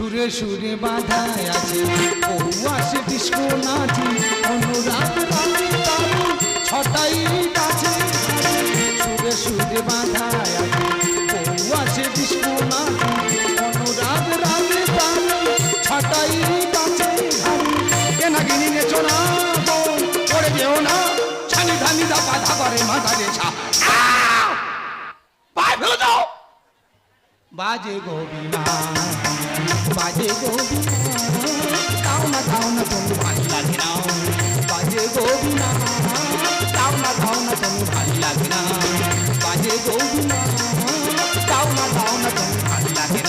সুরে সুরে বাধা আছে। বহু আসে ডিস্কো নাচে, অনুরাগ ছটাই আছে সুরে সুরে বাধা আছে, বহু আসে ডিস্কো নাচে, অনুরাগ রাতে তারে ছটাই নাগিনী নেচো না ছানি ধানি দা বাধা করে মাথা পায়ে ফেলে দাও। বাজে গোবিনা বাজে গোবিনা তাও না তাও না তুমি ভালো লাগে না। বাজে গোবিনা তাও না তাও না তুমি ভালো লাগে না। বাজে গোবিনা তাও না তাও না তুমি ভালো লাগে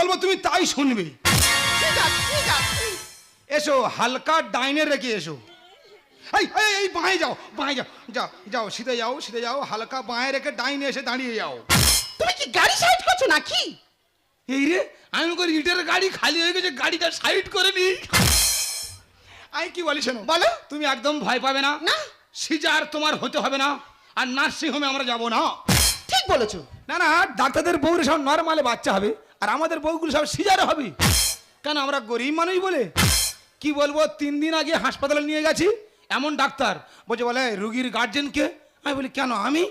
বলব তুমি তাই শুনবে। এসো হালকা ডাইনে রেখে এসো। এই এই, এই বাঁয়ে যাও বাঁয়ে যাও যাও যাও সিধে যাও সিধে যাও হালকা বাঁয়ে রেখে ডাইনে এসে দাঁড়িয়ে যাও। তুমি কি গাড়ি সাইড করছ নাকি? এই রে আমি করি ইটের গাড়ি খালি হয়ে গেছে গাড়িটা সাইড করে নি। আমি কি বলি শোনো বলো। তুমি একদম ভয় পাবে না। না। সিজার তোমার হতে হবে না আর নার্সিং হোমে আমরা যাব না। ঠিক বলেছ। না না ডাক্তারদের বউর সব নর্মালে বাচ্চা হবে। আর আমাদের বউগুলো সব সিজারে হবে। কেন আমরা গরিব মানুষ বলে? কি বলব, তিন দিন আগে হাসপাতালে নিয়ে গেছি, এমন ডাক্তার। বলছে, বলে রুগীর গার্জেনকে আমি বলি, কেন আমি?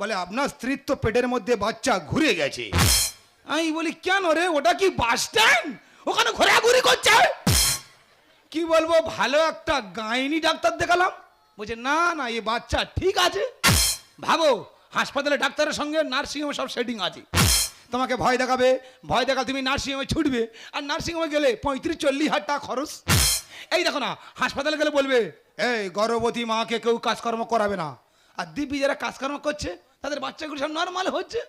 বলে, আপনার স্ত্রীর তো পেটের মধ্যে বাচ্চা ঘুরে গেছে। আমি বলি, কেন রে? ওটা কি বাস স্ট্যান্ড ওখানে ঘোরাঘুরি করছে? কি বলব, ভালো একটা গাইনি ডাক্তার দেখালাম। বলছে, না না এই বাচ্চা ঠিক আছে। ভাবো, হাসপাতালে ডাক্তারের সঙ্গে নার্সিংহোমে সব সেটিং আছে। তোমাকে ভয় দেখাবে, ভয় দেখা তুমি নার্সিংহোমে ছুটবে, আর নার্সিংহোমে গেলে পঁয়ত্রিশ, চল্লিশ হাজার টাকা খরচ। এই দেখো না, হাসপাতালে গেলে বলবে, এই গর্ভবতী মাকে কেউ কাজকর্ম করাবে না। আর দিব্যি যারা কাজকর্ম করছে, তাদের বাচ্চাগুলো সব নর্মাল হচ্ছে।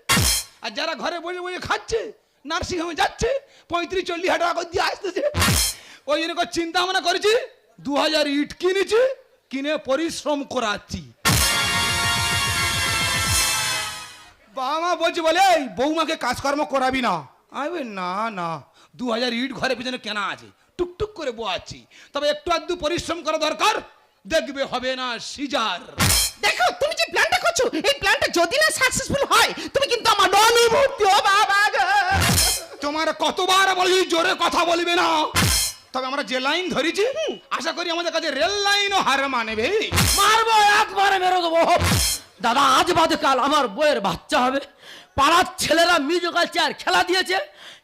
আর যারা ঘরে বসে বসে খাচ্ছে, নার্সিংহোমে যাচ্ছে, পঁয়ত্রিশ, চল্লিশ হাজার টাকা দিয়ে আসতেছে। ওই জন্য চিন্তা ভাবনা করেছি, দু হাজার ইট কিনেছি, কিনে পরিশ্রম করাচ্ছি। বাবা মা বলছে বলে এই বৌমাকে কাজকর্ম করাবি না। আমি না না দু হাজার ইট ঘরের পিছনে কেনা আছে টুকটুক করে বোয়াচ্ছি। তবে একটু আধটু পরিশ্রম করা দরকার দেখবে হবে না সিজার। দেখো তুমি যে প্ল্যানটা করছ এই প্ল্যানটা যদি না সাকসেসফুল হয় তুমি কিন্তু আমার অনুভূতি ও বাবা গো। তোমার কতবার বলি জোরে কথা বলবে না। তবে আমরা যে লাইন ধরেছি আশা করি আমাদের কাছে রেল লাইনও হার মানবে। মারবো একবারে মেরে দেবো। দাদা, আজ বাদে কাল আমার বইয়ের বাচ্চা হবে। পাড়ার ছেলেরা মিউজিক্যাল চেয়ার খেলা দিয়েছে,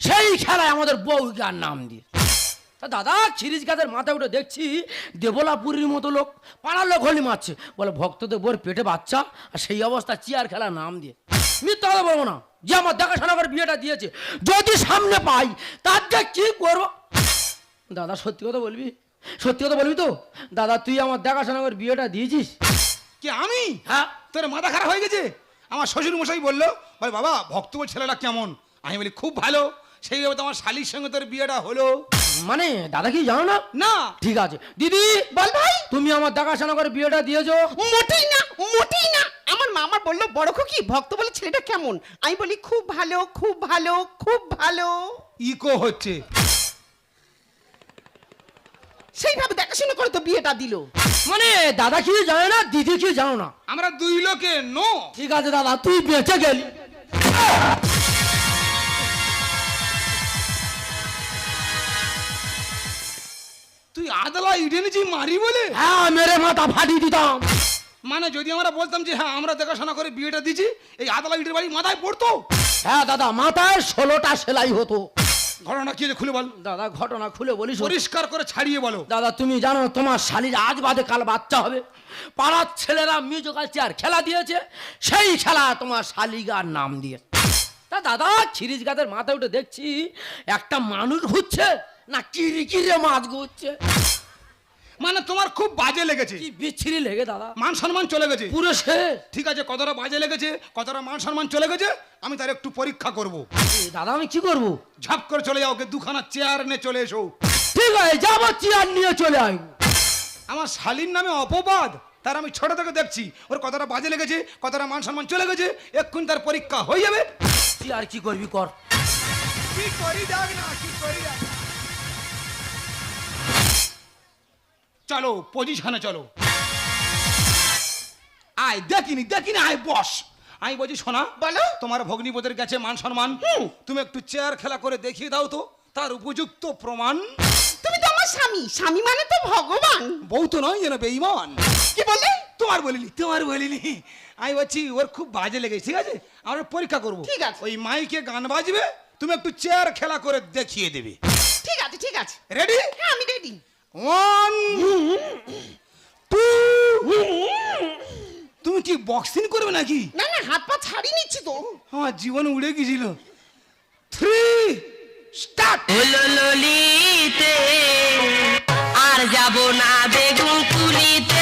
সেই খেলায় আমাদের বউকে আর নাম দিয়ে। দাদা ছিরিজ গাছের মাথায় উঠে দেখছি, দেবলাপুরীর মতো লোক পাড়ার লোক হলি মারছে। বলে, ভক্তদের বউর পেটে বাচ্চা, আর সেই অবস্থা চেয়ার খেলা নাম দিয়ে। মিথ্যা কথা বলব না, যে আমার দেখাশোনা করে বিয়েটা দিয়েছে, যদি সামনে পাই, তার যে কি করব? দাদা, সত্যি কথা বলবি? সত্যি কথা বলবি তো? দাদা, তুই আমার দেখাশোনা করে বিয়েটা দিয়েছিস? কি, আমি? হ্যাঁ। তোর মাথা খারাপ হয়ে গেছে? আমার শ্বশুর মশাই বলল বলে বাবা ভক্তপুর ছেলেটা কেমন? আমি বলি খুব ভালো। সেইভাবে তো আমার শালির সঙ্গে তোর বিয়েটা হলো। মানে দাদা কি জানো না? না। ঠিক আছে। দিদি বল ভাই। তুমি আমার দেখাশোনা করে বিয়েটা দিয়েছ। মোটেই না মোটেই না। আমার মামা বলল বড় খুকি ভক্ত বলে ছেলেটা কেমন? আমি বলি খুব ভালো খুব ভালো খুব ভালো। ইকো হচ্ছে। সেইভাবে দেখাশোনা করে তো বিয়েটা দিল। মানে দাদা কি জানে না দিদি কি জানো না। আমরা দুই লোকে নো। ঠিক আছে দাদা তুই বেঁচে গেলি। তুই আদালা ইডে নিচি মারি বলে? হ্যাঁ মেরে মাথা ফাটিয়ে দিতাম। মানে যদি আমরা বলতাম যে হ্যাঁ আমরা দেখাশোনা করে বিয়েটা দিছি এই আদালা ইটের বাড়ি মাথায় পড়তো? হ্যাঁ দাদা মাথায় ষোলোটা সেলাই হতো। ঘটনা কি যে খুলে বল? দাদা ঘটনা খুলে বলিস পরিষ্কার করে ছাড়িয়ে বলো। দাদা তুমি জানো তোমার শালির আজ বাদে কাল বাচ্চা হবে। পাড়ার ছেলেরা মিউজিক্যাল চেয়ার খেলা দিয়েছে সেই খেলা তোমার শালিগার নাম দিয়ে। তা দাদা খিরিজ গাদের মাথায় উঠে দেখছি একটা মানুষ ঘুরছে না কিরি কিরে মাছ ঘুরছে। মানে তোমার খুব বাজে লেগেছে। কি বিচ্ছিরি লেগে দাদা। মান সম্মান চলে গেছে। পুরো সে ঠিক আছে কতটা বাজে লেগেছে কতটা মান সম্মান চলে গেছে আমি তার একটু পরীক্ষা করব। দাদা আমি কি করব? ঝাপ করে চলে যাও ওকে দুখানা চেয়ার নিয়ে চলে এসো। ঠিক আছে যাব চেয়ার নিয়ে চলে আসব। আমার শালীর নামে অপবাদ তার আমি ছোট থেকে দেখছি। ওর কতটা বাজে লেগেছে কতটা মান সম্মান চলে গেছে এক্ষুনি তার পরীক্ষা হয়ে যাবে। তুই আর কি করবি কর। কি করি ডাক না কি করি ডাক চলো পজিশনে চলো। আয় দেখিনি দেখিনি আয় বস। আমি বলছি শোনা বলো। তোমার ভগ্নিপদের কাছে মান সম্মান। তুমি একটু চেয়ার খেলা করে দেখিয়ে দাও তো তার উপযুক্ত প্রমাণ। তুমি তো আমার স্বামী। স্বামী মানে তো ভগবান। বউ তো নয় যেন বেইমান কি বললে? তোমার বলিনি তোমার বলিনি আমি বলছি ওর খুব বাজে লেগেছে ঠিক আছে? আমরা পরীক্ষা করব। ঠিক আছে। ওই মাইকে গান বাজবে তুমি একটু চেয়ার খেলা করে দেখিয়ে দেবে। ঠিক আছে ঠিক আছে। রেডি হ্যাঁ আমি রেডি ওয়ান টু তুমি কি বক্সিং করবে নাকি? না না হাত পা ছাড়িয়ে নিচ্ছি তো। আমার জীবন উড়ে গিয়েছিল থ্রি স্টার্ট ললিতে আর যাব না বেগুন তুলিতে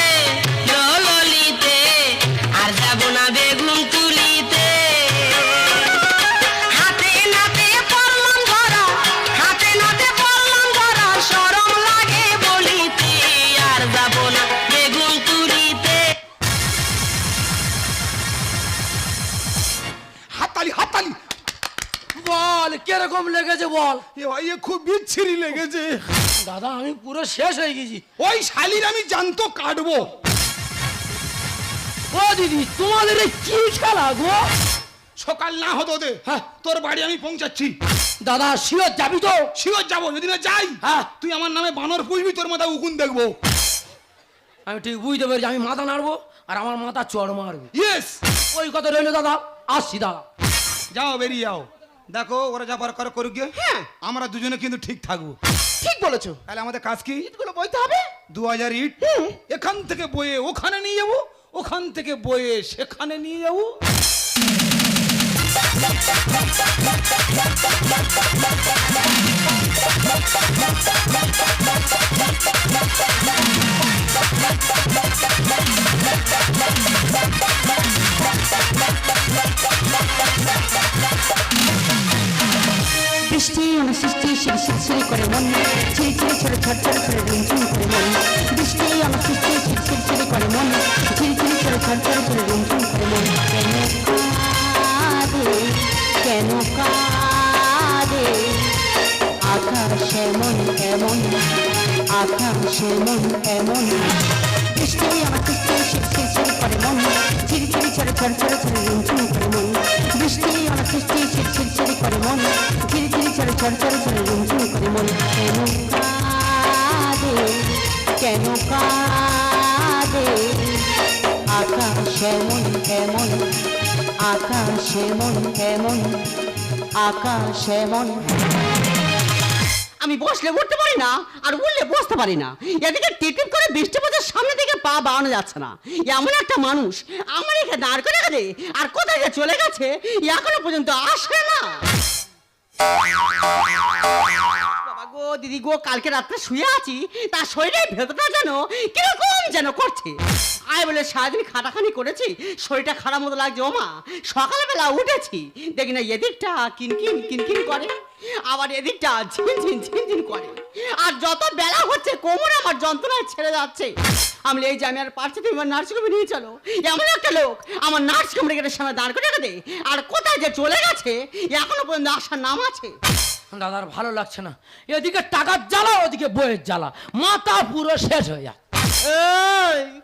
কীরকম লেগেছে বল? এ ভাই এ খুব বিচ্ছিরি লেগেছে। দাদা আমি পুরো শেষ হয়ে গেছি। ওই শালির আমি জানতো কাটবো। ও দিদি তোমাদের এই কি খেলা গো? সকাল না হতো দে হ্যাঁ। তোর বাড়ি আমি পৌঁছাচ্ছি। দাদা শিওর যাবি তো? শিওর যাব যদি না যাই হ্যাঁ। তুই আমার নামে বানর পুষবি তোর মাথায় উকুন দেখব। আমি ঠিক বুঝতে পেরেছি আমি মাথা নাড়বো আর আমার মাথা চড় মারবে। ইয়েস ওই কথা রইল দাদা আসছি দাদা। যাও বেরিয়ে যাও। দেখো ওরা যা করে করুক গিয়ে হ্যাঁ আমরা দুজনে কিন্তু ঠিক থাকব। ঠিক বলেছ। তাহলে আমাদের কাজ কি? ইটগুলো বইতে হবে? দু হাজার ইট। এখান থেকে বয়ে ওখানে নিয়ে যাব ওখান থেকে বয়ে সেখানে নিয়ে যাব। বৃষ্টি অনুসৃষ্টি শিরি শিরশিরি করে মন ছিড়ি ছিড়ি ছেড়ে ঝড় ঝড় ছেড়ে রিমঝিম করে মন বৃষ্টি, অনুসৃষ্টি শিরি শিরশিরি করে মন ছিড়ি ছিড়ি ছেড়ে ঝড় ঝড় ছেড়ে রিমঝিম করে মন কেন কাঁদে কেন কাঁদে? আকাশ এমন এমন আকাশ এমন এমন বৃষ্টি আমার কৃষ্টি শির শির শির করে মন চিরি ছেড়ে ঝড় ঝড় ছেড়ে করে আকাশ এমন এমন আকাশ এমন আমি বসলে উঠতে পারি না, আর উঠলে বসতে পারি না। এদিকে টিটিপ করে বৃষ্টি পথের সামনে দিকে পা বাড়ানো যাচ্ছে না। এমন একটা মানুষ, আমার এখানে দাঁড় করে গেলে আর কোথায় যে চলে গেছে, এখনও পর্যন্ত আসে না। গো দিদি গো, কালকে রাত্রে শুয়ে আছি তার শরীরের ভেতরটা যেন কীরকম যেন করছে। আয় বলে সারাদিন খাটাখানি করেছি, শরীরটা খারাপ মতো লাগছে, ও সকালবেলা উঠেছি, দেখি না এদিকটা কিনকিন কিনকিন করে, আবার এদিকটা ঝিনঝিন ঝিনঝিন করে। আর যত বেলা হচ্ছে, কোমর আমার যন্ত্রণায় ছেড়ে যাচ্ছে। আমি এই যে আমি আর পারছি তুমি আমার নার্সিংহোমে নিয়ে চলো। এমন একটা লোক আমার নার্সিংহোম গেটের সামনে দাঁড় করে রেখে দে। আর কোথায় যে চলে গেছে, এখনও পর্যন্ত আসার নাম আছে। দাদার ভালো লাগছে না। এদিকে টাকার জ্বালা ওদিকে বইয়ের জ্বালা। মাথা পুরো শেষ হয়ে যায়।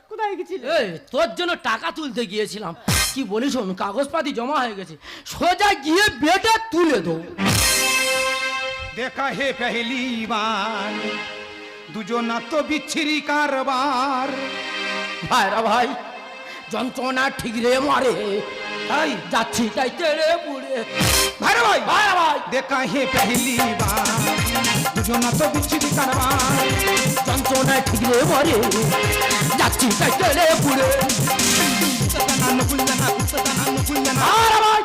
কোথায় গেছিলে? এই তোর জন্য টাকা তুলতে গিয়েছিলাম। কি বলিস শোন কাগজপাতি জমা হয়ে গেছে। সোজা গিয়ে বেটা তুলে দেবো দেখা হে পেহলি বার দুজনা তো বিচ্ছিরি কারবার। ভাইরা ভাই যন্ত্রণা ঠিক রে মারে। তাই যাচ্ছি তাই তেড়ে পুড়ে ভাই রে ভাই ভাইরা ভাই দেখা হে পেহলি বার দুজনা তো বিচ্ছিরি কারবার যন্ত্রণা ঠিক রে মারে যাচ্ছি নকুলনা কুত্তানা নকুলনা ভাইরা ভাই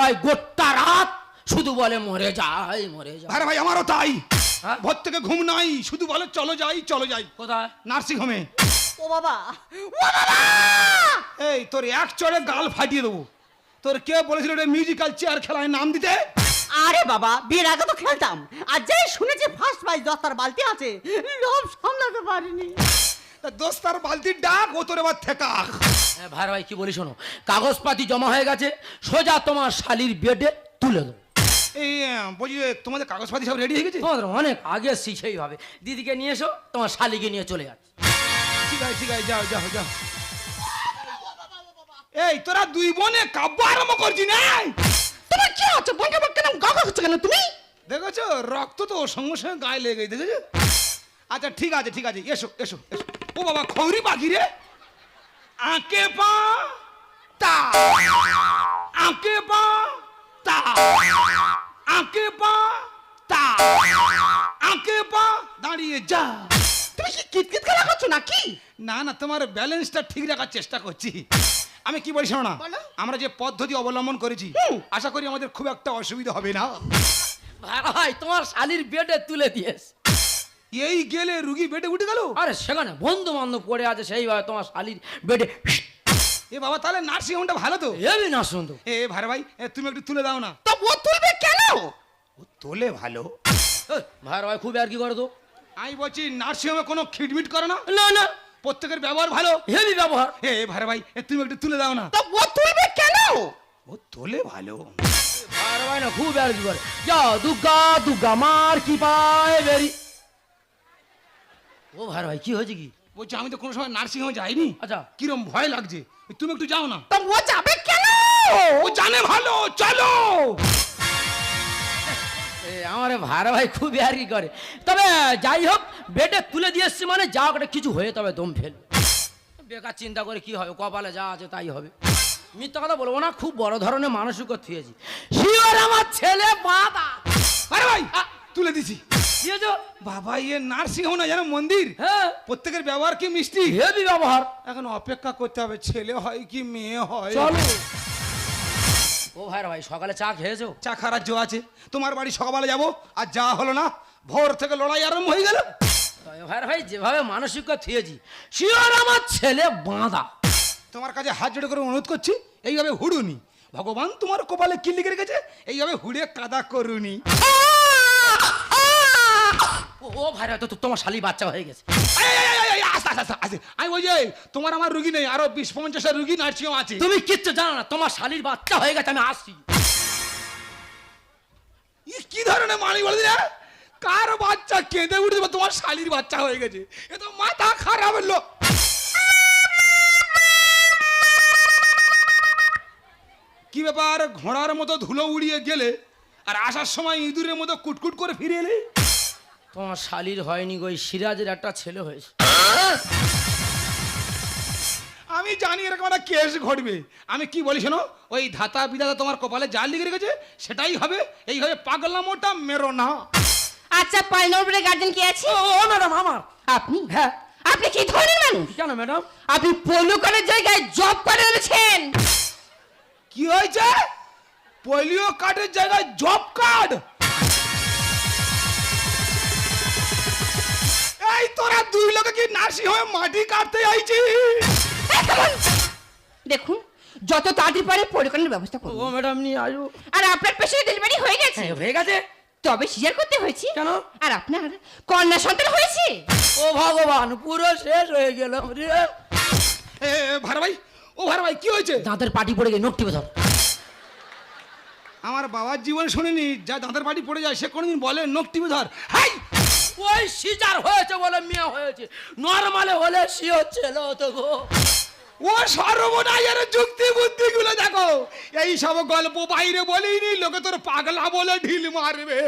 ভাই গোটা রাত শুধু বলে মরে যাই মরে যাই ভাই আমারও তাই? ভোর থেকে ঘুম নাই শুধু বলে চলো যাই চলো যাই কোথায় নার্সিং হোমে ও বাবা। এই তোর এক চড়ে গাল ফাটিয়ে দেবো। তোর কে বলেছিল এটা মিউজিক্যাল চেয়ার খেলায় নাম দিতে? আরে বাবা বিয়ের আগে তো খেলতাম। আর যেই শুনেছি ফার্স্ট প্রাইজ দশটার বালতি আছে লোভ সামলাতে পারিনি। তা দোস্তার বালতির ডাক ও তোর এবার থেকা হ্যাঁ, ভাইরা ভাই কি বলি শোনো? কাগজপাতি জমা হয়ে গেছে সোজা তোমার শালির বেডে তুলে দেবো। এই যে তোমাদের কাগজপাতি সব রেডি হয়ে গেছে? তোমাদের অনেক আগে শিখেই হবে দিদিকে নিয়ে এসো তোমার শালিকে নিয়ে চলে যাচ্ছে। ঠিক আছে যাও যাও যাও। এই তোরা দুই বোনে কাব্য আরম্ভ করছি না তোমার কি হচ্ছে বঙ্গে বঙ্গে কেন গা হচ্ছে কেন তুমি? দেখেছ? রক্ত তো সঙ্গে সঙ্গে গায়ে লেগে গেছে দেখেছ? আচ্ছা ঠিক আছে ঠিক আছে এসো এসো এসো। ও বাবা খৌরি পাখি রে। আঁকে পা তা। আঁকে পা তা। আঁকে পা তা। আঁকে পা দাঁড়িয়ে যা। তুমি কি কিতকিত খেলা করছ নাকি? না না তোমার ব্যালেন্সটা ঠিক রাখার চেষ্টা করছি। আমি কি বলছি শোনো না? আমরা যে পদ্ধতি অবলম্বন করেছি আশা করি আমাদের খুব একটা অসুবিধা হবে না। ভাই তোমার শালির বেডে তুলে দিয়েছ। এই গেলে রুগী বেটে উঠে গেল? আরে সেখানে বন্ধু বান্ধব পড়ে আছে সেইভাবে তোমার শালির বেডে। এ বাবা তাহলে নার্সিং হোমটা ভালো তো? এবি না শুনতো এ ভাই ভাই তুমি একটু তুলে দাও না। তা ও তুলবে কেন? ও তোলে ভালো। ভাই ভাই খুব আর কি করে তো। আমি বলছি নার্সিং হোমে কোনো খিটমিট করে না? না না। প্রত্যেকের ব্যবহার ভালো? হেভি ব্যবহার। এ ভাই ভাই এ, তুমি একটু তুলে দাও না। তা ও তুলবে কেন? ও তোলে ভালো। ভাই ভাই না খুব করে। যাও দুর্গা দুর্গা মার কি পায় বেরি। ও ভাই ভাই কি হয়েছে কি? বলছি আমি তো কোনো সময় নার্সিং হোমে যাইনি। আচ্ছা। কিরম ভয় লাগছে। তুমি একটু যাও না। তা ও যাবে কেন? আমার ভাই ভাই খুব আর কি করে। তবে যাই হোক বেডে তুলে দিয়ে এসছি মানে যা ওটা কিছু হয়ে তবে দম ফেলবে বেকার চিন্তা করে কি হবে কপালে যা আছে তাই হবে। মিথ্যা কথা বলব না খুব বড় ধরনের মানসিক থুয়েছি শিওর আমার ছেলে বাবা। আরে ভাই তুলে দিছি। বাবা ইয়ে নার্সিং হোম না জানো মন্দির? হ্যাঁ। প্রত্যেকের ব্যবহার কি মিষ্টি? হেভি ব্যবহার। এখন অপেক্ষা করতে হবে ছেলে হয় কি মেয়ে হয়? চলো। ও ভাই ভাই সকালে চা খেয়েছো? চা খারাপ জো আছে। তোমার বাড়ি সকালে যাব আর যা হলো না। ভোর থেকে লড়াই আরম্ভ হয়ে গেল। ভাই ভাই যেভাবে মানসিক থিয়েছি শিওর আমার ছেলে বাঁধা তোমার কাছে হাত জোড়ে করে অনুরোধ করছি এইভাবে হুড়ুনি। ভগবান তোমার কপালে কি লিখে রেখেছে? এইভাবে হুড়ে কাদা করুনি। ও ভাই তো তোমার শালি বাচ্চা হয়ে গেছে। আমি বলছি তোমার আমার রুগী নেই আরও বিশ পঞ্চাশটা রুগী নার্সিং আছে। তুমি কিচ্ছু জানো না তোমার শালির বাচ্চা হয়ে গেছে আমি আসছি। কি ধরনের মানি বলে দিলে? কার বাচ্চা কেঁদে উঠে তোমার শালির বাচ্চা হয়ে গেছে? এ তো মাথা খারাপ লোক কি ব্যাপার ঘোড়ার মতো ধুলো উড়িয়ে গেলে আর আসার সময় ইঁদুরের মতো কুটকুট করে ফিরে এলে? তোমার শালির হয়নি গো ওই সিরাজের একটা ছেলে হয়েছে। আমি জানি এরকম একটা কেস ঘটবে। আমি কি বলি শোনো ওই ধাতা বিধাতা তোমার কপালে যা লিখে রেখেছে সেটাই হবে এইভাবে পাগলামোটা মেরো না। আচ্ছা পাঁচ নম্বরের গার্জেন কি আছে? ও ম্যাডাম আমার। আপনি? হ্যাঁ। আপনি কি ধরনের মানুষ? কেন ম্যাডাম আপনি পলুকারের জায়গায় জব করে এনেছেন। কি হয়েছে? পোলিও কার্ডের জায়গায় জব কার্ড এই তোরা দুই লোকে কি নার্সিং হোমে মাটি কাটতে আইছি দেখুন যত তাড়াতাড়ি পারে পরিকানের ব্যবস্থা ও ম্যাডাম নিয়ে আসো। আর আপনার পেশেন্ট ডেলিভারি হয়ে গেছে। হ্যাঁ, হয়ে গেছে। তবে সিজার করতে হয়েছে। কেন? আর আপনার কন্যা সন্তান হয়েছে। ও ভগবান পুরো শেষ হয়ে গেলাম রে এ। ভার ভাই ও ভার ভাই কি হয়েছে? দাঁতের পাটি পড়ে গিয়ে নোকটি ধর আমার বাবার জীবন শুনিনি যা দাঁতের পাটি পড়ে যায় সে কোনোদিন বলে নখ টিপে ধর হাই! ওই সিজার হয়েছে বলে মেয়ে হয়েছে। নর্মালে হলে সি হচ্ছে তো গো। ও সর্বনাশের যুক্তি বুদ্ধি গুলো দেখো। এই সব গল্প বাইরে বলিনি লোকে তোর পাগলা বলে ঢিল মারবে।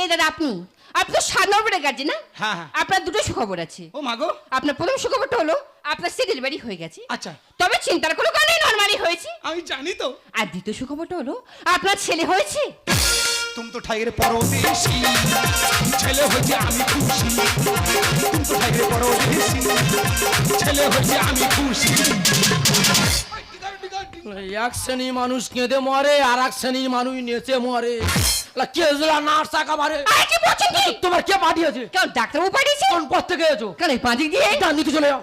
এই দাদা আপনি আপনি তো সাত নম্বরের গার্জেন না? হ্যাঁ, হ্যাঁ। আপনার দুটো সুখবর আছে। ও মাগো আপনার প্রথম সুখবরটা হলো আপনার সে ডেলিভারি হয়ে গেছে। আচ্ছা। তবে চিন্তার কোনো কারণে নর্মালি হয়েছে। আমি জানি তো। আর দ্বিতীয় সুখবরটা হলো আপনার ছেলে হয়েছে। তুমি তো ঠাইয়ের পরদেশি ছেলে হয়েছে আমি খুশি তুমি তো ঠাইয়ের পরদেশি ছেলে হয়েছে আমি খুশি এক শ্রেণি মানুষ কেঁদে মরে আর এক শ্রেণি মানুষ নেচে মরে কেজলা নার্স একেবারে আর কি বলছেন কি তোমার কে পাঠিয়েছে কেন ডাক্তারবাবু পাঠিয়েছে কোন পথ থেকে এসো কেন এই পাঁচিক দিয়ে ডান দিকে চলে যাও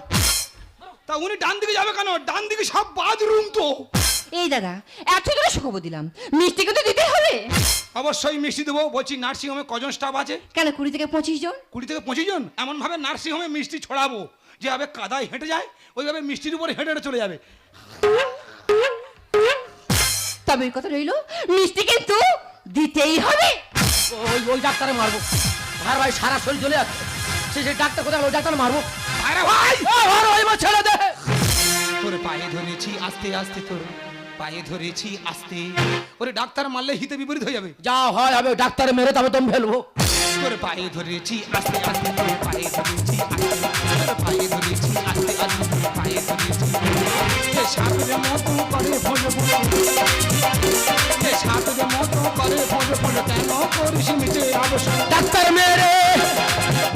তা উনি ডান দিকে যাবে কেন ডান দিকে সব বাথরুম তো এই দাদা এত করে সুখবর দিলাম। মিষ্টি কিন্তু দিতে হবে। অবশ্যই মিষ্টি দেবো বলছি নার্সিং হোমে কজন স্টাফ আছে? কেন কুড়ি থেকে পঁচিশ জন? কুড়ি থেকে পঁচিশ জন? এমন ভাবে নার্সিং হোমে মিষ্টি ছড়াবো যেভাবে কাদায় হেঁটে যায় ওইভাবে মিষ্টির উপরে হেঁটে হেঁটে চলে যাবে। তবে এই কথা রইল মিষ্টি কিন্তু দিতেই হবে। ওই ওই ডাক্তারে মারবো। ভার ভাই সারা শরীর চলে যাচ্ছে সে সেই ডাক্তার কোথায় গেলো? ডাক্তার মারবো। আরে ভাই! ও ভার ভাই আমার ছেড়ে দে। তোর পায়ে ধরেছি আস্তে আস্তে তোর পায়ে ধরেছি আস্তে। ওরে ডাক্তার মারলে হিতে বিপরীত হয়ে যাবে। যা হয় হবে ডাক্তার মেরে তবে তুমি ফেলব। তোর পায়ে ধরেছি আস্তে আস্তে তোর পায়ে ধরেছি আস্তে তোর পায়ে ধরেছি আস্তে আস্তে তোর পায়ে ধরেছি। সাপের মতো করে সাপের মতো করে কেন করিস নিচে অবসর? ডাক্তার মেরে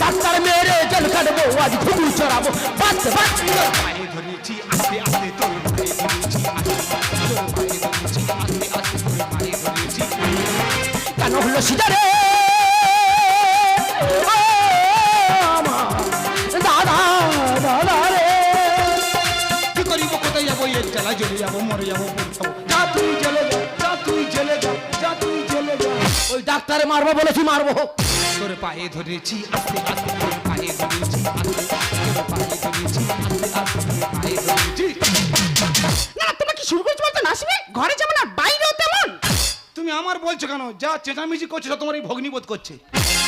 ডাক্তার মেরে জল কাটবো আজ ঘুমু চড়াবো। তোর পায়ে ধরেছি আস্তে আস্তে তোর পায়ে ধরেছি আস্তে তোর দাদা দাদা রে। কি করিব কোথায় যাব? এর জ্বালা জ্বলে যাব মরে যাব যা তুই জেলে যা যা তুই জেলে যা যা তুই জেলে যা। ওই ডাক্তারে মারবো বলেছি মারবো। তোর পায়ে ধরেছি আস্তে আস্তে তোর পায়ে ধরেছি আস্তে তোর পায়ে ধরেছি আস্তে আস্তে তোর পায়ে ধরেছি। না তোমরা কি শুরু করেছ বলতো? নাসিবে ঘরে যেমন আর বাইরেও তেমন তুমি আমার বলছো কেন? যা চেঁচামেচি করছ সব তোমার এই ভগ্নিবোধ করছে।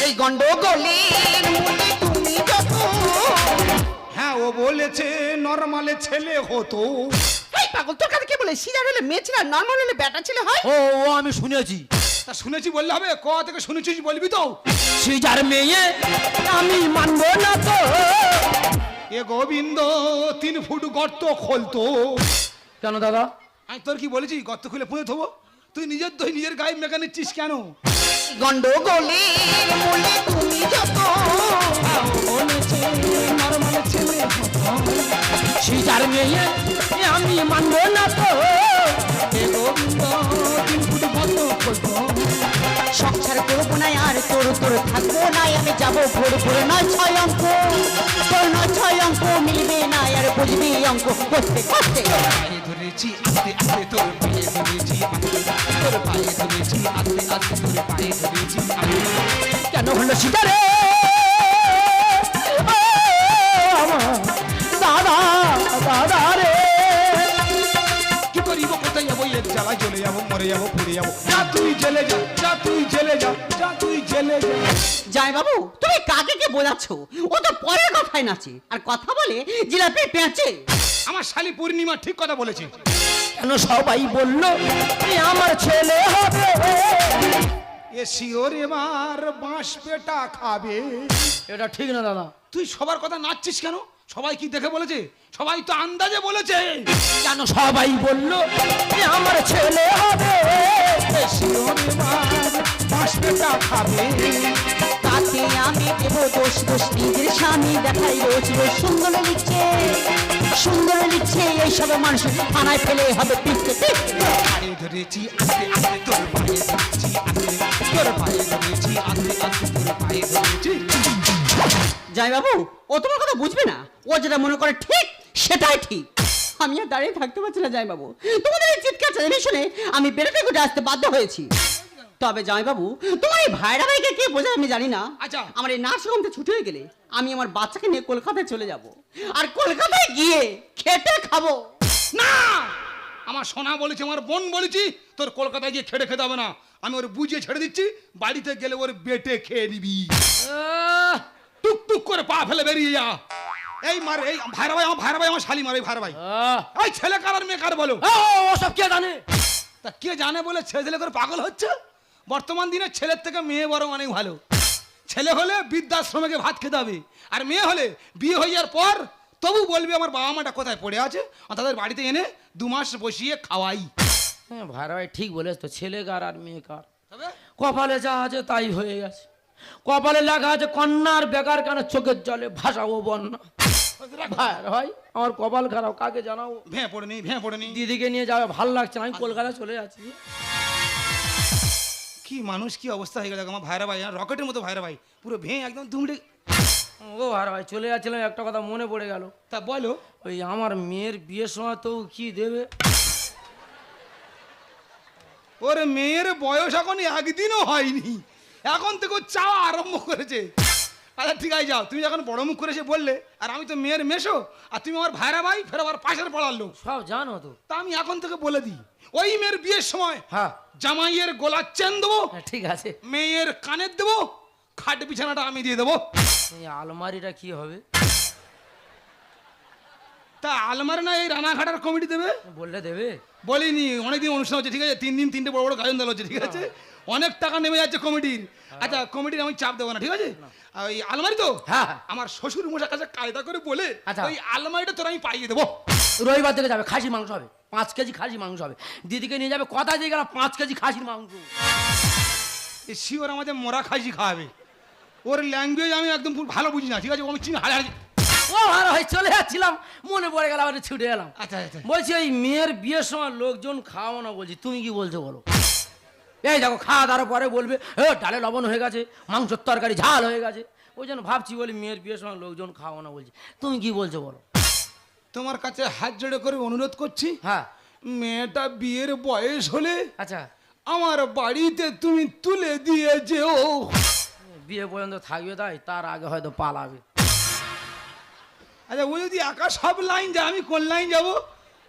এই গন্ডগোলের মূলে তুমি হ্যাঁ ও বলেছে নর্মালে ছেলে হতো। এই পাগল তোর কাছে কে বলে? সিজার হলে মেয়ে ছিল নর্মাল হলে ব্যাটা ছেলে হয়? ও ও আমি শুনেছি। তা শুনেছি বললে হবে? ক থেকে শুনেছিস বলবি তো? সিজার মেয়ে? আমি মানবো না তো। এ গোবিন্দ তিন ফুট গর্ত খোলতো। কেন দাদা? আমি তোর কি বলেছি গর্ত খুলে পুঁতে থবো। তুই নিজের দই নিজের গায়ে মেকা নিচ্ছিস কেন? গন্ডগোলের মূলে তুমি যত নর্মালে ছেলে মেয়ে আমি মানবো না তো। সংসার করব না আর তোর তোর থাকব না আমি যাব ভোর ভোর নয় ছয় অঙ্ক। তোর নয় ছয় অঙ্ক মিলবে না আর বুঝবি অঙ্ক করতে করতে। ধরেছি আস্তে আস্তে তোর পায়ে ধরেছি তোর পায়ে ধরেছি আস্তে আস্তে তোর দাদা দাদা রে। যাব এর জ্বালা জ্বলে যাব মরে যাব পুড়ে যাব। যা তুই জেলে যা যা তুই জেলে যা যা তুই জেলে যা। যাই বাবু তুমি কাকে কে বোঝাচ্ছ? ও তো পরের কথাই নাচে আর কথা বলে জিলাপি পেঁচে আমার শালি পূর্ণিমা ঠিক কথা বলেছে। কেন সবাই বলল আমার ছেলে হবে? এ শিওর এবার বাঁশ পেটা খাবে। এটা ঠিক না দাদা। তুই সবার কথা নাচছিস কেন? সবাই কি দেখে বলেছে? সবাই তো আন্দাজে বলেছে। কেন সবাই বলল আমার ছেলে হবে? খাবে তাতে আমি দেব দোষ দোষ নিজের স্বামী দেখাই রোজ রোজ। সুন্দর লিখছে সুন্দর লিখছে এইসব মানুষ থানায় ফেলে হবে ধরেছি আস্তে আস্তে তোর পায়ে ধরেছি আস্তে তোর পায়ে ধরেছি আস্তে আস্তে তোর পায়ে ধরেছি। যাই বাবু ও তোমার কথা বুঝবে না। ও যেটা মনে করে ঠিক সেটাই ঠিক। আমি আর দাঁড়িয়ে থাকতে পারছি না যাই বাবু তোমাদের এই চিৎকার চালিয়ে শুনে আমি বেরোতে ঘুরে আসতে বাধ্য হয়েছি। তবে যাই বাবু তোমার এই ভাইরা ভাইকে কে বোঝায় আমি জানি না। আচ্ছা। আমার এই নার্সিংহোমতে ছুটি হয়ে গেলে আমি আমার বাচ্চাকে নিয়ে কলকাতায় চলে যাব। আর কলকাতায় গিয়ে খেটে খাব। না! আমার সোনা বলেছি আমার বোন বলেছি তোর কলকাতায় গিয়ে খেটে খেতে হবে না। আমি ওর বুঝিয়ে ছেড়ে দিচ্ছি বাড়িতে গেলে ওর বেটে খেয়ে নিবি। আহ, টুক টুক করে পা ফেলে বেরিয়ে যা। এই মার এই ভাইরা ভাই আমার ভাইরা ভাই আমার শালি মার এই ভাইরা ভাই। এই ছেলে কার মেয়ে কার বলো? ও সব কে জানে? তা কে জানে বলে ছেলে ছেলে করে পাগল হচ্ছে? বর্তমান দিনে ছেলের থেকে মেয়ে বরং অনেক ভালো। ছেলে হলে বৃদ্ধাশ্রমে ভাত খেতে হবে আর মেয়ে হলে বিয়ে হয়ে যাওয়ার পর তবু বলবি আমার বাবা মাটা কোথায় পড়ে আছে আর তাদের বাড়িতে এনে দু মাস বসিয়ে খাওয়াই। হ্যাঁ ভাই ভাই ঠিক বলেছ তো ছেলে কার আর মেয়ে কার? কপালে যা আছে তাই হয়ে গেছে। কপালে লেখা আছে কন্যার বেকার কেন চোখের জলে ভাসাবো বন্যা? ভাই আমার কপাল খারাপ কাকে জানাব? ভেঁ পড়েনি ভেঁ পড়েনি দিদিকে নিয়ে যাবে ভালো লাগছে না আমি কলকাতা চলে যাচ্ছি। কি মানুষ কি অবস্থা হয়ে গেল আমার ভাইরা ভাই আর রকেটের মতো ভাইরা ভাই পুরো ভেঁ একদম দুমড়ে ও ভাই ভাই চলে যাচ্ছিলাম একটা কথা মনে পড়ে গেল। তা বলো। ওই আমার মেয়ের বিয়ের সময় তো কি দেবে? ওর মেয়ের বয়স এখন একদিনও হয়নি। এখন থেকে চাওয়া আরম্ভ করেছে। আচ্ছা ঠিক আছে যাও। তুমি যখন বড় মুখ করে এসে বললে আর আমি তো মেয়ের মেশো আর তুমি আমার ভাইরা ভাই ফের আবার পাশের পড়ার লোক। সব জানো তো। তা আমি এখন থেকে বলে দিই ওই মেয়ের বিয়ের সময় হ্যাঁ। জামাইয়ের গোলার চেন দেবো হ্যাঁ, ঠিক আছে। মেয়ের কানের দেবো খাট বিছানাটা আমি দিয়ে দেবো। এই আলমারিটা কি হবে? তা আলমারি না এই রানাঘাটার কমিটি দেবে? বললে দেবে? বলিনি অনেকদিন অনুষ্ঠান হচ্ছে ঠিক আছে তিন দিন তিনটে বড় বড় গাজন দল হচ্ছে ঠিক আছে? অনেক টাকা নেমে যাচ্ছে কমিটির। আচ্ছা কমিটির আমি চাপ দেবো না ঠিক আছে? ওই আলমারি তো? হ্যাঁ, হ্যাঁ। আমার শ্বশুর মশার কাছে কায়দা করে বলে আচ্ছা। ওই আলমারিটা তোর আমি পাইয়ে দেবো। রবিবার থেকে যাবে খাসি মাংস হবে পাঁচ কেজি খাসি মাংস হবে। দিদিকে নিয়ে যাবে কথা দিয়ে গেলাম পাঁচ কেজি খাসির মাংস। এই শিওর আমাদের মোরা খাসি খাওয়াবে। ওর ল্যাঙ্গুয়েজ আমি একদম ভালো বুঝি না ঠিক আছে? আমি চিনি হারে হারে ও ভালো হয় চলে যাচ্ছিলাম মনে পড়ে গেল আবার ছুটে এলাম। আচ্ছা আচ্ছা। বলছি ওই মেয়ের বিয়ের সময় লোকজন খাওয়াবো না বলছি তুমি কি বলছো বলো? এই দেখো খাওয়া দাওয়ার পরে বলবে ও ডালে লবণ হয়ে গেছে মাংসর তরকারি ঝাল হয়ে গেছে। ওই জন্য ভাবছি বলি মেয়ের বিয়ের সময় লোকজন খাওয়াবো না বলছি। তুমি কি বলছো বলো? তোমার কাছে হাত জোড়ে করে অনুরোধ করছি হ্যাঁ। মেয়েটা বিয়ের বয়স হলে আচ্ছা। আমার বাড়িতে তুমি তুলে দিয়ে যেও। বিয়ে পর্যন্ত থাকবে তাই তার আগে হয়তো পালাবে। আচ্ছা ও যদি একা সব লাইন যায় আমি কোন লাইন যাব?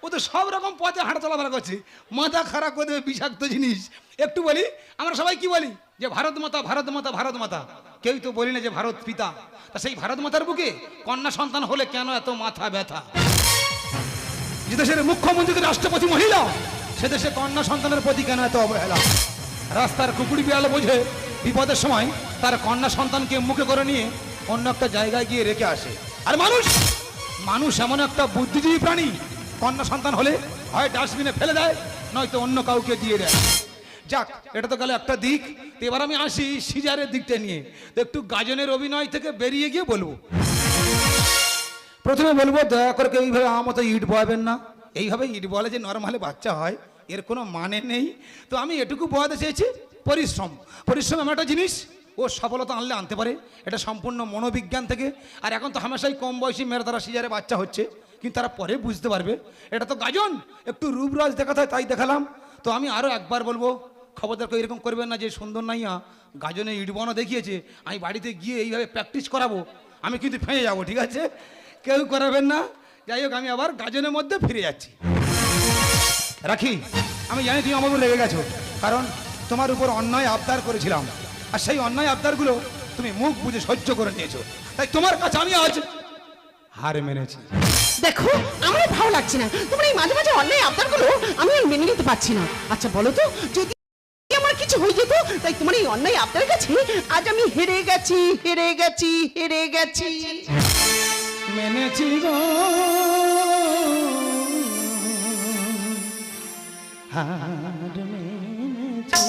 ও তো সব রকম পথে হাঁটা চলাফেরা করছে। মাথা খারাপ করে দেবে বিষাক্ত জিনিস। একটু বলি, আমরা সবাই কি বলি? যে ভারত মাতা ভারত মাতা ভারত মাতা। কেউ তো বলি না যে ভারত পিতা। তা সেই ভারত মাতার বুকে কন্যা সন্তান হলে কেন এত মাথা ব্যথা? যে দেশের মুখ্যমন্ত্রী, রাষ্ট্রপতি, মহিলা, সে দেশে কন্যা সন্তানের প্রতি কেন এত অবহেলা? রাস্তার কুকুরি বিড়াল বোঝে বিপদের সময় তার কন্যা সন্তানকে মুখে করে নিয়ে অন্য একটা জায়গায় গিয়ে রেখে আসে। আর মানুষ মানুষ এমন একটা বুদ্ধিজীবী প্রাণী কন্যা সন্তান হলে হয় ডাস্টবিনে ফেলে দেয়, নয়তো অন্য কাউকে দিয়ে দেয়। যাক, এটা তো গেল একটা দিক। এবার আমি আসি সিজারের দিকটা নিয়ে। তো একটু গাজনের অভিনয় থেকে বেরিয়ে গিয়ে বলব। প্রথমে বলব, দয়া করে কেউ এইভাবে আমার মতো ইট বয়াবেন না। এইভাবে ইট বলে যে নর্মালে বাচ্চা হয়, এর কোনো মানে নেই। তো আমি এটুকু বোঝাতে চেয়েছি, পরিশ্রম। পরিশ্রম এমন একটা জিনিস, ও সফলতা আনলে আনতে পারে। এটা সম্পূর্ণ মনোবিজ্ঞান থেকে। আর এখন তো হামেশাই কম বয়সী মেয়েরা তারা সিজারে বাচ্চা হচ্ছে। কিন্তু তারা পরে বুঝতে পারবে। এটা তো গাজন, একটু রূপরাজ দেখাতে হয়, তাই দেখালাম। তো আমি আরও একবার বলব, খবরদার কেউ এরকম করবেন না যে সুন্দর নাইয়া গাজনে ইট বনো দেখিয়েছে, আমি বাড়িতে গিয়ে এইভাবে প্র্যাকটিস করাবো, আমি কিন্তু ফেঁয়ে যাব, ঠিক আছে? কেউ করাবেন না, যাই হোক, আমি আবার গাজনের মধ্যে ফিরে যাচ্ছি। রাখি, আমি জানি তুমি আমার লেগে গেছো, কারণ তোমার উপর অন্যায় আবদার করেছিলাম। আর সেই অন্যায় আবদারগুলো তুমি মুখ বুঝে সহ্য করে নিয়েছো। তাই তোমার কাছে আমি আজ হার মেনেছি। দেখো, আমার ভালো লাগছে না। তোমার এই মাঝে মাঝে অন্যায় আবদারগুলো আমি আর মেনে নিতে পারছি না। আচ্ছা বলো তো, যদি আমার কিছু হয়ে যেত, তাই তোমার এই অন্যায় আবদার কাছে আজ আমি হেরে গেছি হেরে গেছি হেরে গেছি। মেনেছি মেনেছি।